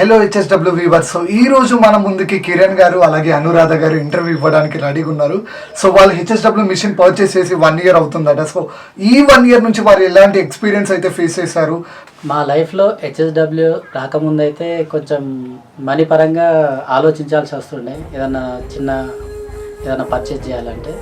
Hello HSW Weaver so ఈ రోజు మన ముందుకి కిరణ్ గారు అలాగే అనురాధ గారు ఇంటర్వ్యూ ఇవ్వడానికి రెడీగా ఉన్నారు. సో వాళ్ళు H S W machine purchase చేసి వన్ ఇయర్ అవుతుందట. సో ఈ వన్ ఇయర్ నుంచి వారు ఎలాంటి ఎక్స్పీరియన్స్ అయితే ఫేస్ చేశారు? మా లైఫ్లో హెచ్ఎస్డబ్ల్యూ రాకముందైతే కొంచెం మనీ పరంగా ఆలోచించాల్సి వస్తుండే. ఏదన్నా చిన్న ఏదైనా పర్చేజ్ చేయాలంటే.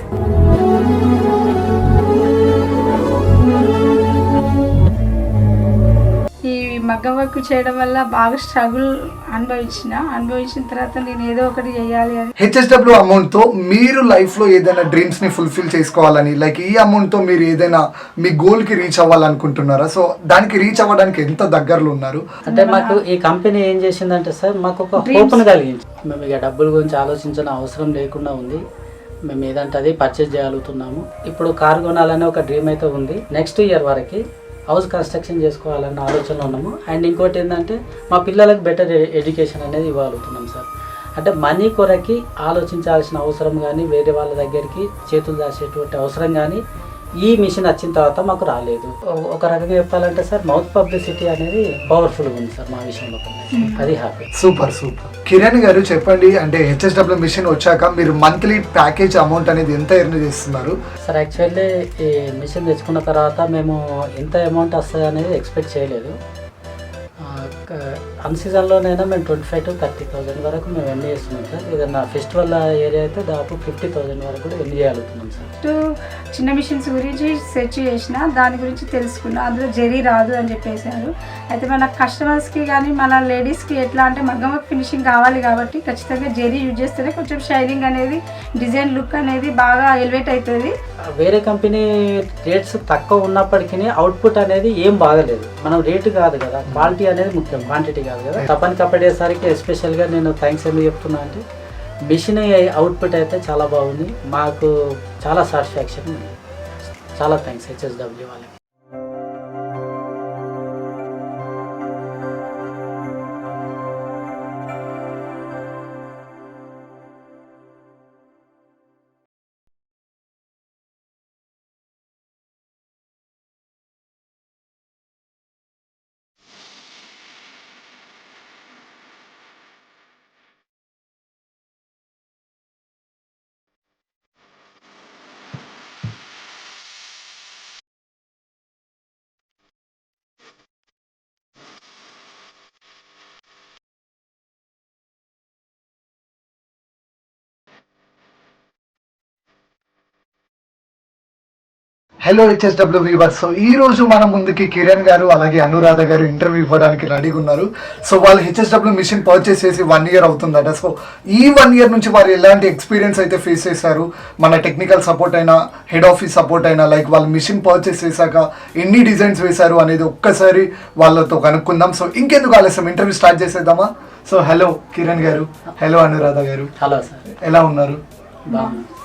మగ్గం వర్క్ చేయడం వల్ల బాగా స్ట్రగుల్ అనుభవించిన. అనుభవించిన తర్వాత నేను ఏదో ఒకటి చేయాలి అని హెచ్ఎస్డబ్ల్యూ అమౌంట్తో మీరు లైఫ్లో ఏదైనా డ్రీమ్స్ని ఫుల్ఫిల్ చేసుకోవాలని లైక్ ఈ అమౌంట్తో మీరు ఏదైనా మీ గోల్కి రీచ్ అవ్వాలనుకుంటున్నారా? సో దానికి రీచ్ అవ్వడానికి ఎంత దగ్గరలో ఉన్నారు? అంటే మాకు ఈ కంపెనీ ఏం చేసిందంటే సార్ మాకు ఒక హోప్ను కలిగింది మేము ఇక డబ్బుల గురించి ఆలోచించిన అవసరం లేకుండా ఉంది. మేము ఏదంటే అది పర్చేజ్ చేయగలుగుతున్నాము. ఇప్పుడు కారు కొనాలనే ఒక డ్రీమ్ అయితే ఉంది. నెక్స్ట్ ఇయర్ వరకు హౌస్ కన్స్ట్రక్షన్ చేసుకోవాలన్న ఆలోచనలో ఉన్నాము. అండ్ ఇంకోటి ఏంటంటే మా పిల్లలకు బెటర్ ఎడ్యుకేషన్ అనేది ఇవ్వగలుగుతున్నాం సార్. అంటే మనీ కొరకి ఆలోచించాల్సిన అవసరం కానీ వేరే వాళ్ళ దగ్గరికి చేతులు దాచేటువంటి అవసరం కానీ ఈ మిషన్ వచ్చిన తర్వాత మాకు రాలేదు. ఒక రకంగా చెప్పాలంటే సార్ మౌత్ పబ్లిసిటీ అనేది పవర్ఫుల్గా ఉంది సార్ మా విషయంలో అది హ్యాపీ సూపర్ సూపర్. కిరణ్ గారు చెప్పండి అంటే హెచ్ఎస్డబ్ల్యూ మిషన్ వచ్చాక మీరు మంత్లీ ప్యాకేజ్ అమౌంట్ అనేది ఎంత ఎర్న్ చేస్తున్నారు? సార్ యాక్చువల్లీ ఈ మిషన్ తెచ్చుకున్న తర్వాత మేము ఎంత అమౌంట్ వస్తుంది అనేది ఎక్స్పెక్ట్ చేయలేదు. అన్ సీజన్లోనైనా మేము twenty five to thirty thousand వరకు మేము ఎన్ని చేస్తున్నాం సార్. ఏదన్నా ఫెస్టివల్ ఏరియా అయితే దాదాపు ఫిఫ్టీ థౌజండ్ వరకు కూడా ఎన్ని చేయగలుగుతున్నాం సార్. ఫస్ట్ చిన్న మిషన్స్ గురించి సెర్చ్ చేసిన దాని గురించి తెలుసుకున్నా. అందులో జరీ రాదు అని చెప్పేశారు. అయితే మన కస్టమర్స్కి కానీ మన లేడీస్కి ఎట్లా అంటే మగ్గం ఫినిషింగ్ కావాలి కాబట్టి ఖచ్చితంగా జరీ యూజ్ చేస్తేనే కొంచెం షైనింగ్ అనేది డిజైన్ లుక్ అనేది బాగా ఎలివేట్ అవుతుంది. వేరే కంపెనీ రేట్స్ తక్కువ ఉన్నప్పటికీ అవుట్పుట్ అనేది ఏం బాగలేదు మనం రేటు కాదు కదా క్వాలిటీ అనేది ముఖ్యం క్వాంటిటీ కాదు కదా. తప్పని కప్పడేసరికి ఎస్పెషల్గా నేను థ్యాంక్స్ ఎందుకు చెప్తున్నా అంటే మిషన్ అవుట్పుట్ అయితే చాలా బాగుంది. మాకు చాలా సాటిస్ఫాక్షన్ ఉంది. చాలా థ్యాంక్స్ హెచ్ఎస్డబ్ల్యూ వాళ్ళకి. Hello H S W viewer so ఈ రోజు మన ముందుకి కిరణ్ గారు అలాగే అనురాధ గారు ఇంటర్వ్యూ ఇవ్వడానికి రెడీగా ఉన్నారు. సో వాళ్ళు H S W machine purchase చేసి వన్ ఇయర్ అవుతుందట. సో ఈ వన్ ఇయర్ నుంచి వారు ఎలాంటి ఎక్స్పీరియన్స్ అయితే ఫేస్ చేశారు? మన టెక్నికల్ సపోర్ట్ అయినా హెడ్ ఆఫీస్ సపోర్ట్ అయినా లైక్ వాళ్ళు మిషన్ పర్చేస్ చేశాక ఎన్ని డిజైన్స్ వేశారు అనేది ఒక్కసారి వాళ్ళతో కనుక్కుందాం. సో ఇంకెందుకు ఆలస్యం? ఇంటర్వ్యూ స్టార్ట్ చేసేద్దామా? So hello Kiran garu. Hello Anuradha గారు. హలో సార్ ఎలా ఉన్నారు?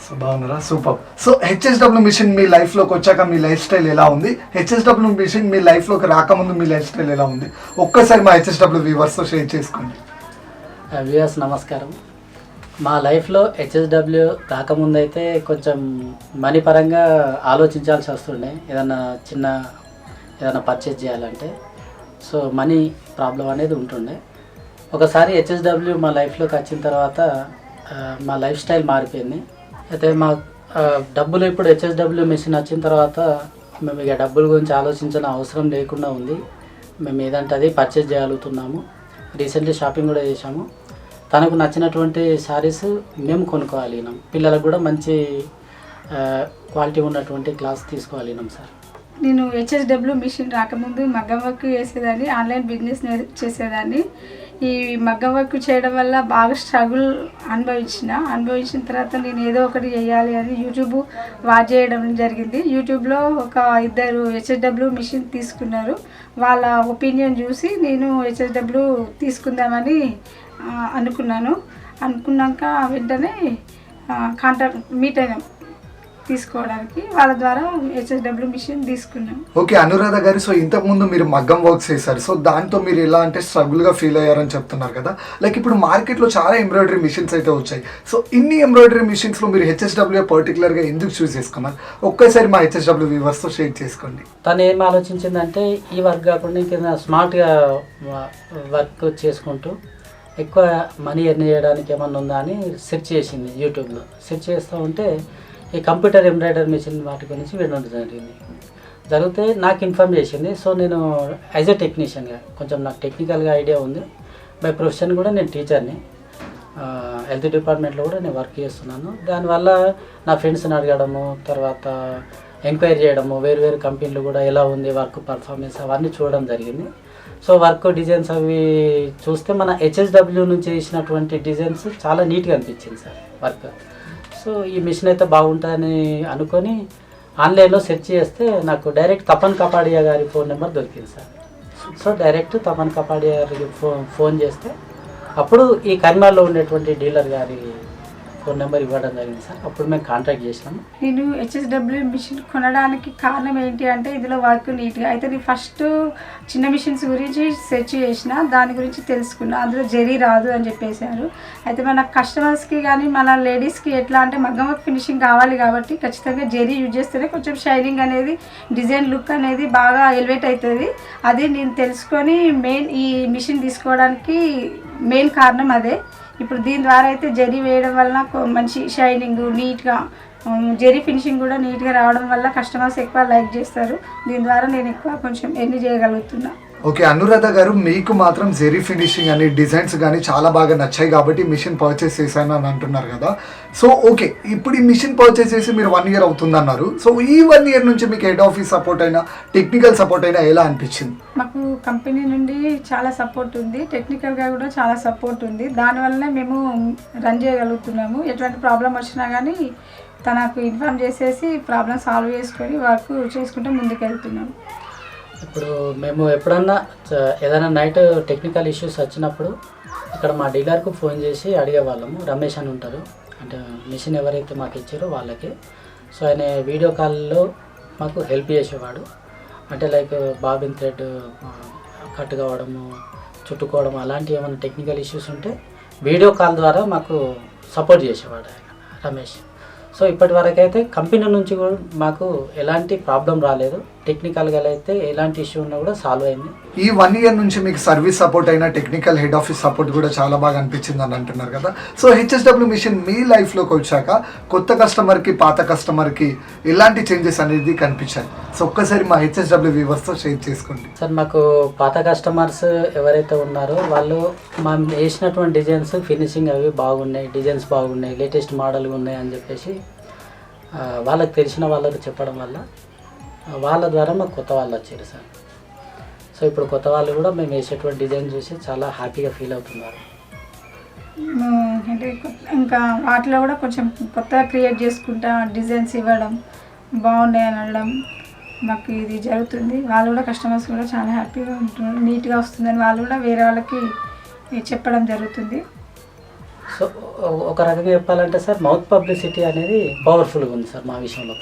సో బాగున్నారా? Super. So H S W machine మీ లైఫ్లోకి వచ్చాక మీ లైఫ్ స్టైల్ ఎలా ఉంది? హెచ్ఎస్డబ్ల్యూ మిషన్ మీ లైఫ్లోకి రాకముందు మీ లైఫ్ స్టైల్ ఎలా ఉంది? ఒక్కసారి మా హెచ్ఎస్డబ్ల్యూ వ్యూవర్స్తో షేర్ చేసుకోండి. వ్యూయర్స్ నమస్కారం. మా లైఫ్లో హెచ్ఎస్డబ్ల్యూ రాకముందైతే కొంచెం మనీ పరంగా ఆలోచించాల్సి వస్తుండే. ఏదన్నా చిన్న ఏదైనా పర్చేజ్ చేయాలంటే. సో మనీ ప్రాబ్లం అనేది ఉంటుండే. ఒకసారి హెచ్ఎస్డబ్ల్యూ మా లైఫ్లోకి వచ్చిన తర్వాత మా లైఫ్ స్టైల్ మారిపోయింది. అయితే మా డబ్బులు ఇప్పుడు హెచ్ఎస్డబ్ల్యూ మిషన్ వచ్చిన తర్వాత మేము ఇక డబ్బుల గురించి ఆలోచించిన అవసరం లేకుండా ఉంది. మేము ఏదంటే అది పర్చేజ్ చేయగలుగుతున్నాము. రీసెంట్లీ షాపింగ్ కూడా చేశాము. తనకు నచ్చినటువంటి శారీస్ మేము కొనుక్కోగలిగినాం పిల్లలకు కూడా మంచి క్వాలిటీ ఉన్నటువంటి క్లాస్ తీసుకోగలిగినాం సార్. నేను హెచ్ఎస్డబ్ల్యూ మిషన్ రాకముందు మగ్గం వర్క్ చేసేదాన్ని ఆన్లైన్ బిజినెస్ చేసేదాన్ని. ఈ మగ్గ వర్క్ చేయడం వల్ల బాగా స్ట్రగుల్ అనుభవించిన. అనుభవించిన తర్వాత నేను ఏదో ఒకటి చేయాలి అని యూట్యూబ్ వాచ్ చేయడం జరిగింది. యూట్యూబ్లో ఒక ఇద్దరు హెచ్ఎస్డబ్ల్యూ మిషన్ తీసుకున్నారు. వాళ్ళ ఒపీనియన్ చూసి నేను హెచ్ఎస్డబ్ల్యూ తీసుకుందామని అనుకున్నాను. అనుకున్నాక వెంటనే కాంటాక్ట్ మీట్ అయినాం. తీసుకోవడానికి వాళ్ళ ద్వారా హెచ్ఎస్డబ్ల్యూ మిషన్ తీసుకున్నాం. ఓకే అనురాధ గారు సో ఇంతకు ముందు మీరు మగ్గం వర్క్స్ చేశారు. సో దాంతో మీరు ఎలా అంటే స్ట్రగుల్గా ఫీల్ అయ్యారని చెప్తున్నారు కదా? లైక్ ఇప్పుడు మార్కెట్లో చాలా ఎంబ్రాయిడరీ మిషన్స్ అయితే వచ్చాయి. సో ఇన్ని ఎంబ్రాయిడరీ మిషన్స్లో మీరు హెచ్ఎస్డబ్ల్యూ పర్టికులర్గా ఎందుకు చూస్ చేసుకున్నారు? ఒక్కసారి మా హెచ్ఎస్డబ్ల్యూ వ్యూవర్స్తో షేర్ చేసుకోండి. తను ఏం ఆలోచించిందంటే ఈ వర్క్ కాకుండా ఇంకేదైనా స్మార్ట్గా వర్క్ చేసుకుంటూ ఎక్కువ మనీ ఎర్న్ చేయడానికి ఏమన్నా ఉందా అని సెర్చ్ చేసింది యూట్యూబ్లో సెర్చ్ చేస్తూ ఉంటే ఈ కంప్యూటర్ ఎంబ్రాయిడరీ మెషిన్ వాటి గురించి వినడం జరిగింది. జరిగితే నాకు ఇన్ఫామ్ చేసింది. సో నేను యాజ్ ఎ టెక్నీషియన్గా కొంచెం నాకు టెక్నికల్గా ఐడియా ఉంది. బై ప్రొఫెషన్ కూడా నేను టీచర్ని హెల్త్ డిపార్ట్మెంట్లో కూడా నేను వర్క్ చేస్తున్నాను. దానివల్ల నా ఫ్రెండ్స్ని అడగడము తర్వాత ఎంక్వైరీ చేయడము వేరు వేరు కంపెనీలు కూడా ఎలా ఉంది వర్క్ పర్ఫార్మెన్స్ అవన్నీ చూడడం జరిగింది. సో వర్క్ డిజైన్స్ అవి చూస్తే మన హెచ్ఎస్డబ్ల్యూ నుంచి చేసినటువంటి డిజైన్స్ చాలా నీట్గా అనిపించింది సార్ వర్క్ సో ఈ మిషన్ అయితే బాగుంటుందని అనుకొని ఆన్లైన్లో సెర్చ్ చేస్తే నాకు డైరెక్ట్ తపన్ కపాడియా గారి ఫోన్ నెంబర్ దొరికింది sir. So direct Tapan Kapadia గారికి ఫోన్ ఫోన్ చేస్తే అప్పుడు ఈ కర్మాల్లో ఉండేటువంటి డీలర్ గారి ఫోన్ నెంబర్ ఇవ్వడం జరిగింది సార్. అప్పుడు మేము కాంటాక్ట్ చేసినాము. నేను హెచ్ఎస్డబ్ల్యూ మిషన్ కొనడానికి కారణం ఏంటి అంటే ఇందులో వర్క్ నీట్గా అయితే నేను ఫస్ట్ చిన్న మిషన్స్ గురించి సెర్చ్ చేసిన దాని గురించి తెలుసుకున్నా. అందులో జరీ రాదు అని చెప్పేశారు. అయితే మన కస్టమర్స్కి కానీ మన లేడీస్కి ఎట్లా అంటే మగ్గం ఫినిషింగ్ కావాలి కాబట్టి ఖచ్చితంగా జరీ యూజ్ చేస్తేనే కొంచెం షైనింగ్ అనేది డిజైన్ లుక్ అనేది బాగా ఎలివేట్ అవుతుంది. అది నేను తెలుసుకొని మెయిన్ ఈ మిషన్ తీసుకోవడానికి మెయిన్ కారణం అదే. ఇప్పుడు దీని ద్వారా అయితే జరీ వేయడం వలన మంచి షైనింగ్ నీట్గా ఉమ్, ఫినిషింగ్ కూడా నీట్గా రావడం వల్ల కస్టమర్స్ ఎక్కువ లైక్ చేస్తారు. దీని ద్వారా నేను ఎక్కువ కొంచెం ఎన్ని చేయగలుగుతున్నాను ఓకే అనురాధ గారు మీకు మాత్రం జెరీ ఫినిషింగ్ అని డిజైన్స్ కానీ చాలా బాగా నచ్చాయి కాబట్టి మిషన్ పర్చేస్ చేశాను అని అంటున్నారు కదా. సో ఓకే ఇప్పుడు ఈ మిషన్ పర్చేస్ చేసి మీరు వన్ ఇయర్ అవుతుంది అన్నారు సో ఈ వన్ ఇయర్ నుంచి మీకు హెడ్ ఆఫీస్ సపోర్ట్ అయినా టెక్నికల్ సపోర్ట్ అయినా ఎలా అనిపించింది? మాకు కంపెనీ నుండి చాలా సపోర్ట్ ఉంది. టెక్నికల్గా కూడా చాలా సపోర్ట్ ఉంది. దానివల్లనే మేము రన్ చేయగలుగుతున్నాము. ఎటువంటి ప్రాబ్లం వచ్చినా కానీ తనకు ఇన్ఫామ్ చేసేసి ప్రాబ్లం సాల్వ్ చేసుకొని వర్క్ చేసుకుంటూ ముందుకెళ్తున్నాము. ఇప్పుడు మేము ఎప్పుడన్నా ఏదైనా నైట్ టెక్నికల్ ఇష్యూస్ వచ్చినప్పుడు ఇక్కడ మా డీలర్కు ఫోన్ చేసి అడిగేవాళ్ళము. రమేష్ అని ఉంటారు. అంటే మిషన్ ఎవరైతే మాకు ఇచ్చారో వాళ్ళకి. సో ఆయన వీడియో కాల్లో మాకు హెల్ప్ చేసేవాడు. అంటే లైక్ బాబిన్ థ్రెడ్ కట్ కావడము చుట్టుకోవడం అలాంటి ఏమైనా టెక్నికల్ ఇష్యూస్ ఉంటే వీడియో కాల్ ద్వారా మాకు సపోర్ట్ చేసేవాడు ఆయన రమేష్. సో ఇప్పటి వరకు అయితే కంపెనీ నుంచి కూడా మాకు ఎలాంటి ప్రాబ్లం రాలేదు. టెక్నికల్గా అయితే ఎలాంటి ఇష్యూ ఉన్నా కూడా సాల్వ్ అయింది. ఈ వన్ ఇయర్ నుంచి మీకు సర్వీస్ సపోర్ట్ అయినా టెక్నికల్ హెడ్ ఆఫీస్ సపోర్ట్ కూడా చాలా బాగా అనిపించింది అని అంటున్నారు కదా. సో హెచ్ఎస్డబ్ల్యూ మిషన్ మీ లైఫ్లోకి వచ్చాక కొత్త కస్టమర్కి పాత కస్టమర్కి ఎలాంటి చేంజెస్ అనేది కనిపించాయి? సో ఒక్కసారి మా హెచ్ఎస్డబ్ల్యూ వ్యూవర్స్తో షేర్ చేసుకోండి. సార్ మాకు పాత కస్టమర్స్ ఎవరైతే ఉన్నారో వాళ్ళు మా వేసినటువంటి డిజైన్స్ ఫినిషింగ్ అవి బాగున్నాయి డిజైన్స్ బాగున్నాయి లేటెస్ట్ మోడల్ ఉన్నాయి అని చెప్పేసి వాళ్ళకి తెలిసిన వాళ్ళకి చెప్పడం వల్ల వాళ్ళ ద్వారా మాకు కొత్త వాళ్ళు వచ్చారు సార్. సో ఇప్పుడు కొత్త వాళ్ళు కూడా మేము వేసేటువంటి డిజైన్ చూసి చాలా హ్యాపీగా ఫీల్ అవుతున్నారు. అంటే ఇంకా వాటిలో కూడా కొంచెం కొత్తగా క్రియేట్ చేసుకుంటా డిజైన్స్ ఇవ్వడం బాగున్నాయి అని అనడం మాకు ఇది జరుగుతుంది. వాళ్ళు కూడా కస్టమర్స్ కూడా చాలా హ్యాపీగా ఉంటున్నారు నీట్గా వస్తుందని వాళ్ళు కూడా వేరే వాళ్ళకి చెప్పడం జరుగుతుంది. సో ఒక రకంగా చెప్పాలంటే సార్ మౌత్ పబ్లిసిటీ అనేది పవర్ఫుల్గా ఉంది సార్ మా విషయంలో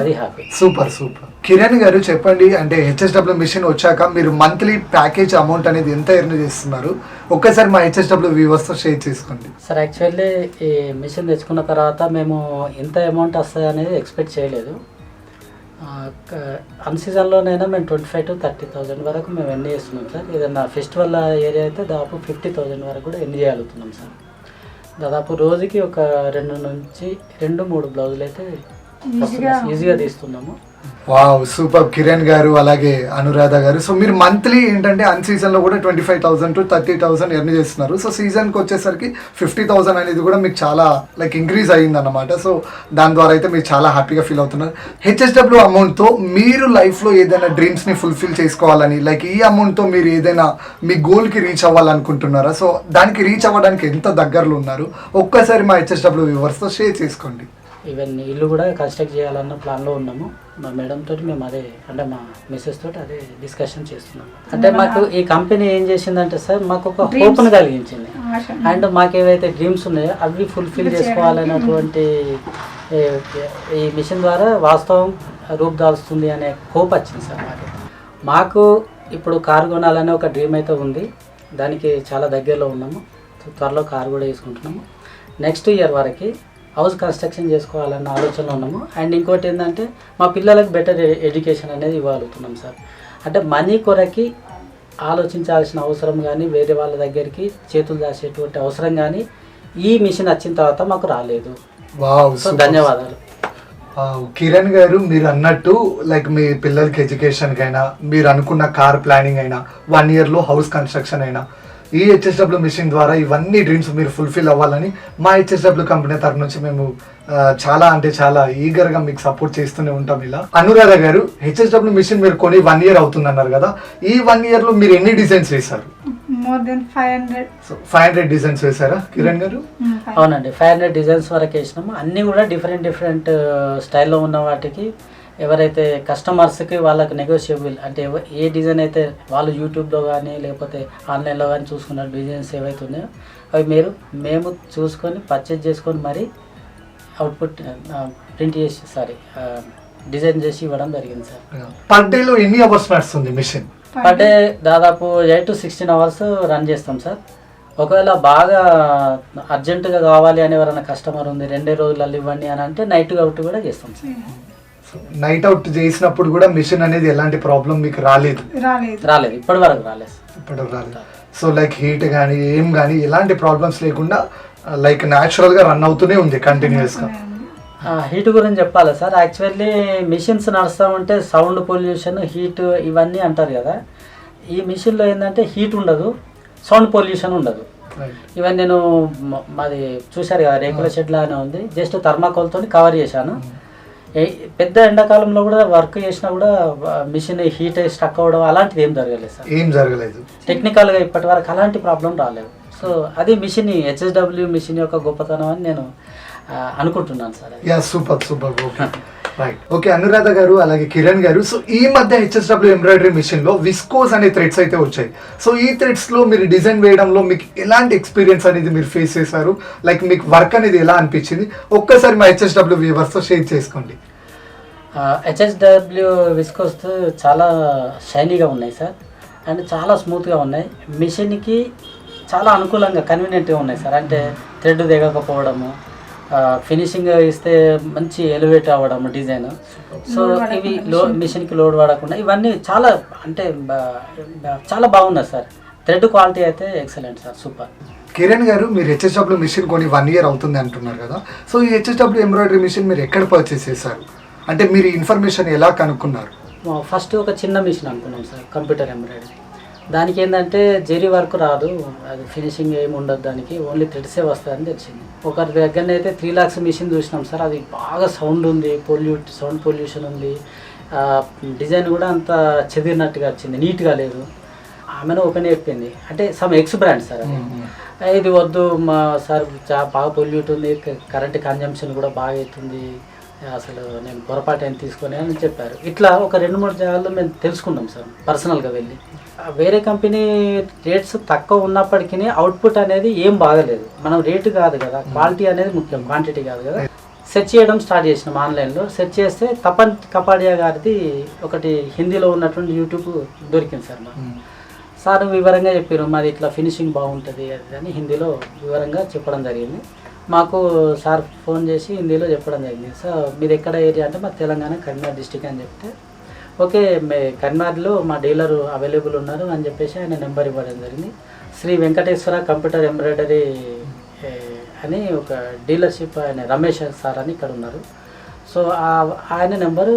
అది హ్యాపీ సూపర్ సూపర్ కిరణ్ గారు చెప్పండి అంటే హెచ్ఎస్డబ్ల్యూ మిషన్ వచ్చాక మీరు మంత్లీ ప్యాకేజ్ అమౌంట్ అనేది ఎంత ఎర్న్ చేస్తున్నారు? ఒక్కసారి మా హెచ్ఎస్డబ్ల్యూ వ్యూవర్స్తో షేర్ చేసుకోండి. సార్ యాక్చువల్లీ ఈ మిషన్ తెచ్చుకున్న తర్వాత మేము ఇంత అమౌంట్ వస్తుంది అనేది ఎక్స్పెక్ట్ చేయలేదు. అన్ సీజన్లోనైనా మేము twenty five to thirty thousand వరకు మేము ఎన్ని చేస్తున్నాం సార్. ఏదైనా ఫెస్టివల్ ఏరియా అయితే దాదాపు ఫిఫ్టీ థౌజండ్ వరకు కూడా ఎన్ని చేయగలుగుతున్నాం సార్. దాదాపు రోజుకి ఒక రెండు నుంచి రెండు మూడు బ్లౌజులు అయితే ఈజీగా ఈజీగా తీస్తున్నాము. Wow super. కిరణ్ గారు అలాగే అనురాధ గారు. సో మీరు మంత్లీ ఏంటంటే అన్ సీజన్లో కూడా twenty five thousand to thirty thousand earn చేస్తున్నారు. సో సీజన్కి వచ్చేసరికి ఫిఫ్టీ థౌసండ్ అనేది కూడా మీకు చాలా లైక్ ఇంక్రీజ్ అయ్యింది అనమాట సో దాని ద్వారా అయితే మీరు చాలా హ్యాపీగా ఫీల్ అవుతున్నారు. హెచ్ఎస్డబ్ల్యూ అమౌంట్తో మీరు లైఫ్లో ఏదైనా డ్రీమ్స్ని ఫుల్ఫిల్ చేసుకోవాలని లైక్ ఈ అమౌంట్తో మీరు ఏదైనా మీ గోల్కి రీచ్ అవ్వాలనుకుంటున్నారా? సో దానికి రీచ్ అవ్వడానికి ఎంత దగ్గరలో ఉన్నారు? ఒక్కసారి మా హెచ్ఎస్డబ్ల్యూ వ్యూవర్స్తో షేర్ చేసుకోండి. ఈవెన్ ఇల్లు కూడా కన్స్ట్రక్ట్ చేయాలన్న ప్లాన్లో ఉన్నాము. మా మేడం తోటి మేము అదే అంటే మా మిస్సెస్ తోటి అదే డిస్కషన్ చేస్తున్నాం. అంటే మాకు ఈ కంపెనీ ఏం చేసిందంటే సార్ మాకు ఒక. హోప్ను కలిగించింది. అండ్ మాకు ఏవైతే డ్రీమ్స్ ఉన్నాయో అవి ఫుల్ఫిల్ చేసుకోవాలన్నటువంటి ఈ మిషన్ ద్వారా వాస్తవం రూపుదాల్స్తుంది అనే హోప్ వచ్చింది సార్ మాకు. మాకు ఇప్పుడు కారు కొనాలనే ఒక డ్రీమ్ అయితే ఉంది. దానికి చాలా దగ్గరలో ఉన్నాము. త్వరలో కారు కూడా వేసుకుంటున్నాము. నెక్స్ట్ ఇయర్ వరకు హౌస్ కన్స్ట్రక్షన్ చేసుకోవాలన్న ఆలోచనలో ఉన్నాము. అండ్ ఇంకోటి ఏంటంటే మా పిల్లలకు బెటర్ ఎడ్యుకేషన్ అనేది ఇవ్వగలుగుతున్నాం సార్. అంటే మనీ కొరకి ఆలోచించాల్సిన అవసరం కానీ వేరే వాళ్ళ దగ్గరికి చేతులు దాచేటువంటి అవసరం కానీ ఈ మిషన్ వచ్చిన తర్వాత మాకు రాలేదు. ధన్యవాదాలు. కిరణ్ గారు మీరు అన్నట్టు లైక్ మీ పిల్లలకి ఎడ్యుకేషన్కి అయినా మీరు అనుకున్న కార్ ప్లానింగ్ అయినా వన్ ఇయర్లో హౌస్ కన్స్ట్రక్షన్ అయినా ఈ హెచ్ఎస్డబ్ల్యూ మిషన్ ద్వారా ఇవన్నీ డ్రీమ్స్ మీరు ఫుల్ఫిల్ అవ్వాలని మా హెచ్ఎస్డబ్ల్యూ కంపెనీ తరఫు నుంచి మేము చాలా అంటే చాలా ఈగర్గా మీకు సపోర్ట్ చేస్తూనే ఉంటాం ఇలా. అనురాధ గారు హెచ్ఎస్డబ్ల్యూ మిషన్ మీరు కొని వన్ ఇయర్ అవుతుంది అన్నారు కదా ఈ వన్ ఇయర్లో మీరు ఎన్ని డిజైన్స్ వేశారు? More than five hundred five hundred designs వేశారా కిరణ్ గారు? అవునండి ఫైవ్ హండ్రెడ్ డిజైన్స్ వరకు వేసినాము. అన్నీ కూడా డిఫరెంట్ డిఫరెంట్ స్టైల్లో ఉన్న వాటికి ఎవరైతే కస్టమర్స్కి వాళ్ళకి నెగోషియబుల్ అంటే ఏ డిజైన్ అయితే వాళ్ళు యూట్యూబ్లో కానీ లేకపోతే ఆన్లైన్లో కానీ చూసుకున్న డిజైన్స్ ఏవైతే ఉన్నాయో అవి మీరు మేము చూసుకొని పర్చేజ్ చేసుకొని మరి అవుట్పుట్ ప్రింట్ చేసి సారీ డిజైన్ చేసి ఇవ్వడం జరిగింది సార్. పర్ డేలో ఎన్ని అవర్స్ నడుస్తుంది మిషన్? పర్ డే దాదాపు eight to sixteen hours run చేస్తాం సార్. ఒకవేళ బాగా అర్జెంటుగా కావాలి అని ఎవరైనా కస్టమర్ ఉంది రెండే రోజులలో ఇవ్వండి అని అంటే నైట్ అవుట్ కూడా చేస్తాం సార్. నైట్ అవుట్ చేసినప్పుడు కూడా మిషన్ అనేది ఎలాంటి ప్రాబ్లం మీకు రాలేదు? రాలేదు. రాలేదు. ఇప్పటి వరకు రాలేదు. ఇప్పుడు రాలేదు. సో లైక్ హీట్ కానీ ఏం కానీ ఎలాంటి ప్రాబ్లమ్స్ లేకుండా లైక్గా రన్ అవుతూనే ఉంది కంటిన్యూస్గా హీట్ గురించి చెప్పాలి సార్? యాక్చువల్లీ మిషన్స్ నడుస్తూ ఉంటే సౌండ్ పొల్యూషన్ హీట్ ఇవన్నీ అంటారు కదా. ఈ మిషన్లో ఏంటంటే హీట్ ఉండదు సౌండ్ పొల్యూషన్ ఉండదు. ఈవెన్ నేను మాది చూశారు కదా రేకుల షెడ్ లాగానే ఉంది. జస్ట్ థర్మాకోల్తో కవర్ చేశాను. పెద్ద ఎండాకాలంలో కూడా వర్క్ చేసినా కూడా మిషన్ హీట్ స్టక్ అవ్వడం అలాంటిది ఏం జరగలేదు సార్. ఏం జరగలేదు. టెక్నికల్గా ఇప్పటి వరకు అలాంటి ప్రాబ్లం రాలేదు. సో అది మిషన్ హెచ్ఎస్డబ్ల్యూ మిషన్ యొక్క గొప్పతనం అని నేను అనుకుంటున్నాను sir. Yeah super super okay. Right okay Anuradha garu అలాగే కిరణ్ గారు. సో ఈ మధ్య హెచ్ఎస్డబ్ల్యూ ఎంబ్రాయిడరీ మిషన్లో విస్కోస్ అనే థ్రెడ్స్ అయితే వచ్చాయి. సో ఈ థ్రెడ్స్లో మీరు డిజైన్ వేయడంలో మీకు ఎలాంటి ఎక్స్పీరియన్స్ అనేది మీరు ఫేస్ చేశారు? లైక్ మీకు వర్క్ అనేది ఎలా అనిపించింది? ఒక్కసారి మా హెచ్ఎస్డబ్ల్యూ వ్యూవర్స్తో షేర్ చేసుకోండి. హెచ్ఎస్డబ్ల్యూ విస్కోస్ చాలా షైనీగా ఉన్నాయి సార్ అండ్ చాలా స్మూత్గా ఉన్నాయి. మిషన్కి చాలా అనుకూలంగా కన్వీనియంట్గా ఉన్నాయి సార్ అంటే థ్రెడ్ దిగకపోవడము ఫినిషింగ్ ఇస్తే మంచి ఎలివేట్ అవ్వడం డిజైన్ సో ఇవి లో మిషన్కి లోడ్ పడకుండా ఇవన్నీ చాలా అంటే చాలా బాగున్నాయి సార్. థ్రెడ్ క్వాలిటీ అయితే excellent sir super Kiran garu మీరు హెచ్ఎస్డబ్ల్యూ మిషన్ కొని వన్ ఇయర్ అవుతుంది అంటున్నారు కదా. సో ఈ హెచ్ఎస్డబ్ల్యూ ఎంబ్రాయిడరీ మిషన్ మీరు ఎక్కడ పర్చేస్ చేశారు? అంటే మీరు ఇన్ఫర్మేషన్ ఎలా కనుక్కున్నారు? ఫస్ట్ ఒక చిన్న మిషన్ అనుకున్నాం సార్ కంప్యూటర్ ఎంబ్రాయిడరీ దానికి ఏంటంటే జెరీ వర్క్ రాదు అది ఫినిషింగ్ ఏమి ఉండదు దానికి ఓన్లీ థ్రెడ్సే వస్తాయని తెలిసింది. ఒకరి దగ్గర అయితే త్రీ లాక్స్ మిషన్ చూసినాం సార్. అది బాగా సౌండ్ ఉంది పొల్యూట్ సౌండ్ పొల్యూషన్ ఉంది. డిజైన్ కూడా అంత చెదిరినట్టుగా వచ్చింది నీట్గా లేదు. ఆమెను ఓపెన్ చెప్పింది అంటే సమ్ ఎక్స్ బ్రాండ్ సార్ అది. ఇది వద్దు మా సార్ చా- బాగా పొల్యూట్ ఉంది కరెంట్ కన్జంప్షన్ కూడా బాగా అవుతుంది. అసలు నేను పొరపాటు ఏం తీసుకొని అని చెప్పారు. ఇట్లా ఒక రెండు మూడు జాగాల్లో మేము తెలుసుకున్నాం సార్ పర్సనల్గా వెళ్ళి. వేరే కంపెనీ రేట్స్ తక్కువ ఉన్నప్పటికీ అవుట్పుట్ అనేది ఏం బాగలేదు. మనం రేటు కాదు కదా క్వాలిటీ అనేది ముఖ్యం క్వాంటిటీ కాదు కదా. సెర్చ్ చేయడం స్టార్ట్ చేసినాం ఆన్లైన్లో. సెర్చ్ చేస్తే తపన్ కపాడియా గారిది ఒకటి హిందీలో ఉన్నటువంటి యూట్యూబ్ దొరికింది సార్ మాకు. సార్ వివరంగా చెప్పారు మాది ఇట్లా ఫినిషింగ్ బాగుంటుంది అది అని హిందీలో వివరంగా చెప్పడం జరిగింది. మాకు సార్ ఫోన్ చేసి హిందీలో చెప్పడం జరిగింది. సార్ మీది ఎక్కడ ఏరియా అంటే మా తెలంగాణ కరీంనగర్ డిస్టిక్ అని చెప్తే ఓకే మే కరీంనగర్లో మా డీలర్ అవైలబుల్ ఉన్నారు అని చెప్పేసి ఆయన నెంబర్ ఇవ్వడం జరిగింది. శ్రీ వెంకటేశ్వర కంప్యూటర్ ఎంబ్రాయిడరీ అని ఒక డీలర్షిప్ ఆయన రమేష్ సార్ అని ఇక్కడ ఉన్నారు. సో ఆయన నెంబరు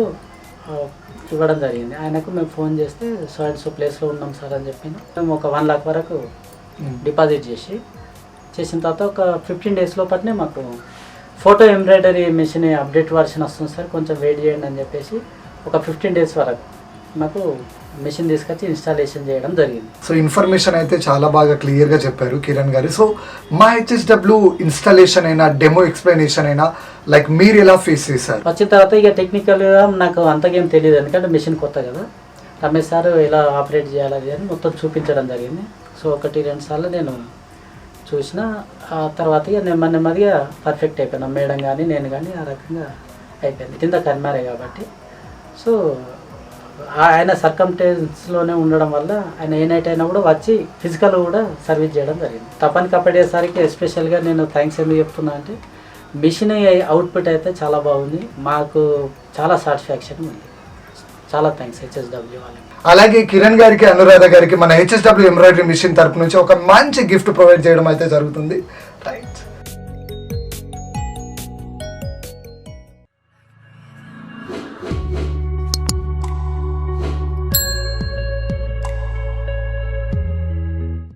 ఇవ్వడం జరిగింది. ఆయనకు మేము ఫోన్ చేస్తే సో అండ్ సో ప్లేస్లో ఉన్నాం సార్ అని చెప్పి మేము ఒక వన్ లాక్ వరకు డిపాజిట్ చేసి చేసిన తర్వాత ఒక ఫిఫ్టీన్ డేస్ లోపలనే మాకు photo embroidery machine update version వస్తుంది సార్ కొంచెం వెయిట్ చేయండి అని చెప్పేసి ఒక ఫిఫ్టీన్ డేస్ వరకు నాకు మిషన్ తీసుకొచ్చి ఇన్స్టాలేషన్ చేయడం జరిగింది. సో ఇన్ఫర్మేషన్ అయితే చాలా బాగా క్లియర్గా చెప్పారు కిరణ్ గారు. సో మా హెచ్ఎస్డబ్ల్యూ ఇన్స్టాలేషన్ అయినా డెమో ఎక్స్ప్లెనేషన్ అయినా లైక్ మీరు ఎలా ఫేస్ చేశారు? వచ్చిన తర్వాత ఇక టెక్నికల్గా నాకు అంతకేం తెలియదు. ఎందుకంటే మిషన్ కొత్త కదా. రమేష్ సార్ ఎలా ఆపరేట్ చేయాలి అని మొత్తం చూపించడం జరిగింది. సో ఒకటి రెండు సార్లు నేను చూసిన ఆ తర్వాత ఇక నెమ్మది నెమ్మదిగా పర్ఫెక్ట్ అయిపోయినా. మేడం కానీ నేను కానీ ఆ రకంగా అయిపోయింది. కింద కన్మారే కాబట్టి. సో ఆయన సర్కంటెన్స్లోనే ఉండడం వల్ల ఆయన ఏ నైట్ అయినా కూడా వచ్చి ఫిజికల్ కూడా సర్వీస్ చేయడం జరిగింది. తప్పని కప్పడేసరికి ఎస్పెషల్గా నేను థ్యాంక్స్ ఎందుకు చెప్తున్నా అంటే మిషన్ అవుట్పుట్ అయితే చాలా బాగుంది మాకు చాలా సాటిస్ఫాక్షన్ ఉంది. చాలా థ్యాంక్స్ హెచ్ఎస్డబ్ల్యూ వాళ్ళకి. అలాగే కిరణ్ గారికి అనురాధ గారికి మన హెచ్ఎస్డబ్ల్యూ ఎంబ్రాయిడరీ మిషన్ తరపు నుంచి ఒక మంచి గిఫ్ట్ ప్రొవైడ్ చేయడం అయితే జరుగుతుంది. రైట్